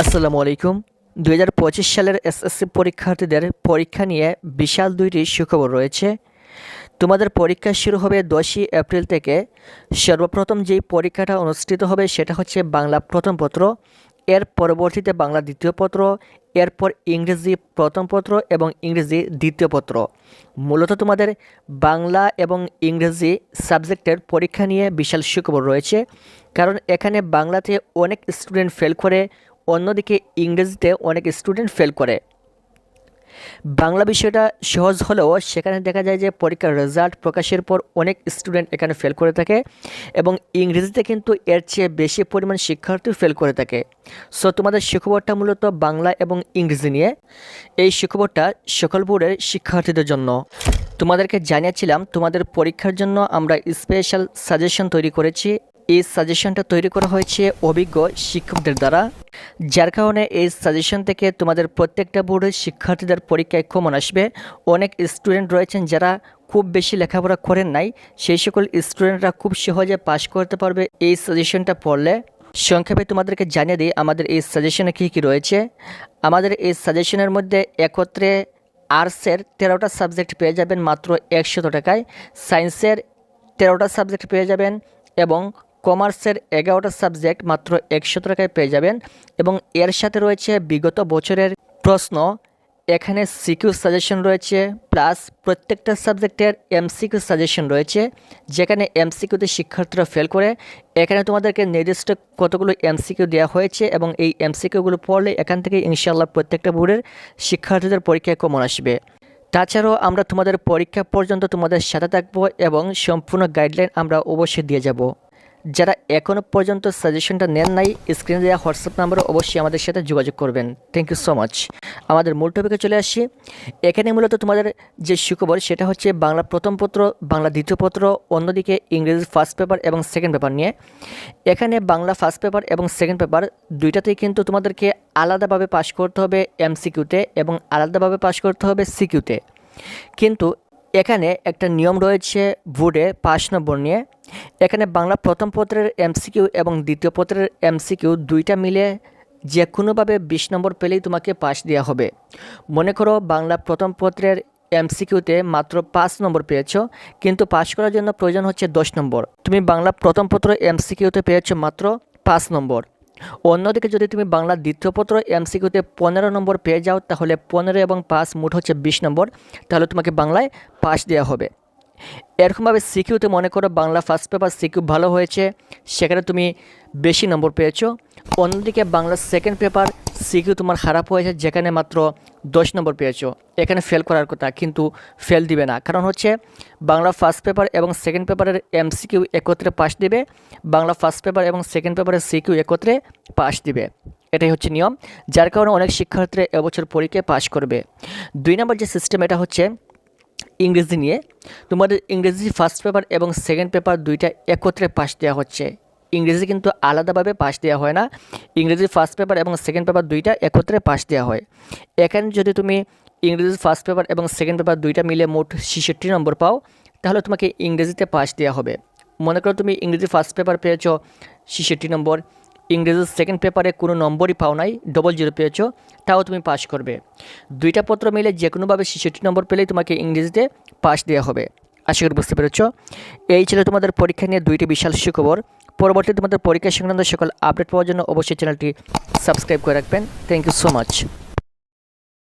আসসালামু আলাইকুম। দুই হাজার পঁচিশ সালের এসএসসি পরীক্ষার্থীদের পরীক্ষা নিয়ে বিশাল দুইটি সুখবর রয়েছে। তোমাদের পরীক্ষা শুরু হবে দশই এপ্রিল থেকে। সর্বপ্রথম যেই পরীক্ষাটা অনুষ্ঠিত হবে সেটা হচ্ছে বাংলা প্রথম পত্র, এর পরবর্তীতে বাংলা দ্বিতীয় পত্র, এরপর ইংরেজি প্রথম পত্র এবং ইংরেজি দ্বিতীয় পত্র। মূলত তোমাদের বাংলা এবং ইংরেজি সাবজেক্টের পরীক্ষা নিয়ে বিশাল সুখবর রয়েছে, কারণ এখানে বাংলাতে অনেক স্টুডেন্ট ফেল করে অন্যদিকে ইংরেজিতে অনেক স্টুডেন্ট ফেল করে। বাংলা বিষয়টা সহজ হলেও সেখানে দেখা যায় যে পরীক্ষার রেজাল্ট প্রকাশের পর অনেক স্টুডেন্ট এখানে ফেল করে থাকে এবং ইংরেজিতে কিন্তু এর চেয়ে বেশি পরিমাণ শিক্ষার্থী ফেল করে থাকে। সো তোমাদের সুখবরটা মূলত বাংলা এবং ইংরেজি নিয়ে। এই সুখবরটা সকল বোর্ডের শিক্ষার্থীদের জন্য। তোমাদেরকে জানিয়েছিলাম, তোমাদের পরীক্ষার জন্য আমরা স্পেশাল সাজেশন তৈরি করেছি। এই সাজেশনটা তৈরি করা হয়েছে অভিজ্ঞ শিক্ষকদের দ্বারা। যার কারণে এই সাজেশন থেকে তোমাদের প্রত্যেকটা বোর্ডের শিক্ষার্থীদের পরীক্ষায় কমন আসবে। অনেক স্টুডেন্ট রয়েছেন যারা খুব বেশি লেখাপড়া করেন নাই। সেই সকল স্টুডেন্টরা খুব সহজে পাশ করতে পারবে এই সাজেশনটা পড়লে। সংক্ষেপে তোমাদেরকে জানিয়ে দিই, আমাদের এই সাজেশনে কী কী রয়েছে। আমাদের এই সাজেশনের মধ্যে একত্রে আর্টসের তেরোটা সাবজেক্ট পেয়ে যাবেন মাত্র একশত টাকায়। সায়েন্সের তেরোটা সাবজেক্ট পেয়ে যাবেন এবং কমার্সের এগারোটা সাবজেক্ট মাত্র একশো টাকায় পেয়ে যাবেন এবং এর সাথে রয়েছে বিগত বছরের প্রশ্ন, এখানে সিকিউ সাজেশন রয়েছে, প্লাস প্রত্যেকটা সাবজেক্টের এমসিকিউ সাজেশন রয়েছে, যেখানে এমসিকিউতে শিক্ষার্থীরা ফেল করে। এখানে তোমাদেরকে নির্দিষ্ট কতগুলো এমসিকিউ দেওয়া হয়েছে এবং এই এমসিকিউগুলো পড়লে এখান থেকে ইনশাআল্লাহ প্রত্যেকটা বোর্ডের শিক্ষার্থীদের পরীক্ষায় কমন আসবে। তাছাড়াও আমরা তোমাদের পরীক্ষা পর্যন্ত তোমাদের সাথে থাকব এবং সম্পূর্ণ গাইডলাইন আমরা অবশ্যই দিয়ে যাব। যারা এখনও পর্যন্ত সাজেশনটা নেন নাই স্ক্রিনে দেওয়া হোয়াটসঅ্যাপ নাম্বারে অবশ্যই আমাদের সাথে যোগাযোগ করবেন। থ্যাংক ইউ সো মাচ আমাদের মূল টপিকে চলে আসি এখানে মূলত তোমাদের যে সুখবর, সেটা হচ্ছে বাংলা প্রথম পত্র, বাংলা দ্বিতীয় পত্র, অন্যদিকে ইংরেজি ফার্স্ট পেপার এবং সেকেন্ড পেপার নিয়ে। এখানে বাংলা ফার্স্ট পেপার এবং সেকেন্ড পেপার দুইটাতেই কিন্তু তোমাদেরকে আলাদাভাবে পাশ করতে হবে এমসিকিউতে এবং আলাদাভাবে পাশ করতে হবে সিকিউতে কিন্তু এখানে একটা নিয়ম রয়েছে বোর্ডে পাঁচ নম্বর নিয়ে। এখানে বাংলা প্রথম পত্রের এমসিকিউ এবং দ্বিতীয় পত্রের এমসিকিউ দুইটা মিলে যে কোনোভাবে বিশ নম্বর পেলেই তোমাকে পাস দেওয়া হবে। মনে করো বাংলা প্রথম পত্রের এমসিকিউতে মাত্র পাঁচ নম্বর পেয়েছ, কিন্তু পাস করার জন্য প্রয়োজন হচ্ছে দশ নম্বর। তুমি বাংলা প্রথম পত্র এমসিকিউতে পেয়েছ মাত্র পাঁচ নম্বর। অন্যদিকে যদি তুমি বাংলা দ্বিতীয় পত্র এমসিকিউতে পনেরো নম্বর পেয়ে যাও, তাহলে পনেরো এবং পাঁচ মোট হচ্ছে বিশ নম্বর। তাহলে তোমাকে বাংলায় পাস দেওয়া হবে। এরকমভাবে সিকিউতে মনে করো বাংলা ফার্স্ট পেপার সিকিউ ভালো হয়েছে, সেখানে তুমি বেশি নম্বর পেয়েছ। অন্যদিকে বাংলা সেকেন্ড পেপার সিকিউ তোমার খারাপ হয়েছে, যেখানে মাত্র দশ নম্বর পেয়েছ। এখানে ফেল করার কথা, কিন্তু ফেল দিবে না। কারণ হচ্ছে বাংলা ফার্স্ট পেপার এবং সেকেন্ড পেপারের এমসিকিউ একত্রে পাস দিবে, বাংলা ফার্স্ট পেপার এবং সেকেন্ড পেপারের সিকিউ একত্রে পাস দিবে। এটাই হচ্ছে নিয়ম, যার কারণে অনেক শিক্ষার্থীরা এবছর পরীক্ষায় পাশ করবে। দুই নম্বর যে সিস্টেম এটা হচ্ছে ইংরেজি নিয়ে। তোমাদের ইংরেজি ফার্স্ট পেপার এবং সেকেন্ড পেপার দুইটা একত্রে পাস দেওয়া হচ্ছে। ইংরেজি কিন্তু আলাদাভাবে পাস দেওয়া হয় না। ইংরেজি ফার্স্ট পেপার এবং সেকেন্ড পেপার দুইটা একত্রে পাস দেওয়া হয়। এখানে যদি তুমি ইংরেজি ফার্স্ট পেপার এবং সেকেন্ড পেপার দুইটা মিলে মোট ছেষট্টি নম্বর পাও, তাহলে তোমাকে ইংরেজিতে পাস দেওয়া হবে। মনে করো তুমি ইংরেজি ফার্স্ট পেপার পেয়েছ ছেষট্টি নম্বর। ইংরেজির সেকেন্ড পেপারে কোনো নম্বরই পাও নাই ডবল জিরো পেয়েছ, তাও তুমি পাস করবে। দুইটা পত্র মিলে যে কোনোভাবে ছেষট্টি নম্বর পেলেই তোমাকে ইংরেজিতে পাস দেওয়া হবে। আশা করি বুঝতে পেরেছ। এই ছিল তোমাদের পরীক্ষা নিয়ে দুইটি বিশাল সুখবর। পরবর্তী তোমাদের পরীক্ষা সংক্রান্ত সকল আপডেট পাওয়ার জন্য অবশ্যই চ্যানেলটি সাবস্ক্রাইব করে রাখবেন। Thank you so much